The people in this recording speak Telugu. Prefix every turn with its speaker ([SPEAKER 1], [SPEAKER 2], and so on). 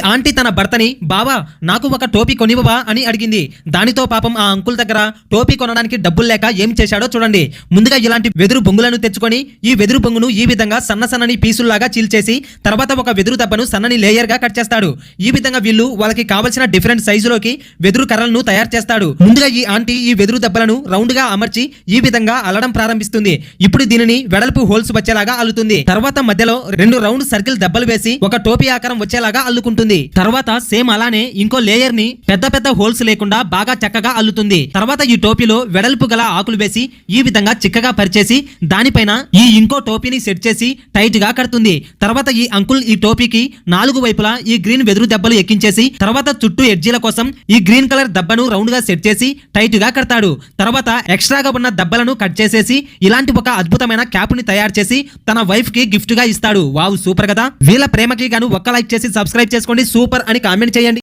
[SPEAKER 1] ఆంటీ తన భర్తని బావా నాకు ఒక టోపీ కొనివ్వవా? అని అడిగింది. దానితో పాపం ఆ అంకుల్ దగ్గర టోపీ కొనడానికి డబ్బులు లేక ఏం చేశాడో చూడండి. ముందుగా ఇలాంటి వెదురు బొంగులను తెచ్చుకొని ఈ వెదురు బొంగును ఈ విధంగా సన్న సన్నని పీసుల్లాగా చీల్చేసి తర్వాత ఒక వెదురు దెబ్బను సన్నని లేయర్గా కట్ చేస్తాడు. ఈ విధంగా వీళ్ళు వాళ్ళకి కావలసిన డిఫరెంట్ సైజులోకి వెదురు కర్రలను తయారు చేస్తాడు. ముందుగా ఈ ఆంటీ ఈ వెదురు దెబ్బలను రౌండ్గా అమర్చి ఈ విధంగా అల్లడం ప్రారంభిస్తుంది. ఇప్పుడు దీనిని వెడల్పు హోల్స్ వచ్చేలాగా అల్లుతుంది. తర్వాత మధ్యలో రెండు రౌండ్ సర్కిల్ దెబ్బలు వేసి ఒక టోపీ ఆకారం వచ్చేలాగా అల్లుకుంటుంది. తర్వాత సేమ్ అలానే ఇంకో లేయర్ని పెద్ద పెద్ద హోల్స్ లేకుండా బాగా చక్కగా అల్లుతుంది. తర్వాత ఈ టోపీలో వెడల్పు గల ఆకులు వేసి ఈ విధంగా చిక్కగా పరిచేసి దానిపైన ఈ ఇంకో టోపీని సెట్ చేసి టైట్గా కడుతుంది. తర్వాత ఈ అంకుల్ ఈ టోపీకి నాలుగు వైపులా ఈ గ్రీన్ వెదురు దెబ్బలు ఎక్కించేసి తర్వాత చుట్టూ ఎడ్జీల కోసం ఈ గ్రీన్ కలర్ దెబ్బను రౌండ్గా సెట్ చేసి టైట్గా కడతాడు. తర్వాత ఎక్స్ట్రాగా ఉన్న దెబ్బలను కట్ చేసేసి ఇలాంటి ఒక అద్భుతమైన క్యాప్ని తయారు చేసి తన వైఫ్కి గిఫ్ట్గా ఇస్తాడు. వావ్ సూపర్ కదా. వీళ్ళ ప్రేమకి గాను ఒక్క లైక్ చేసి సబ్స్క్రైబ్ చేసుకోండి సూపర్ అని కామెంట్ చేయండి.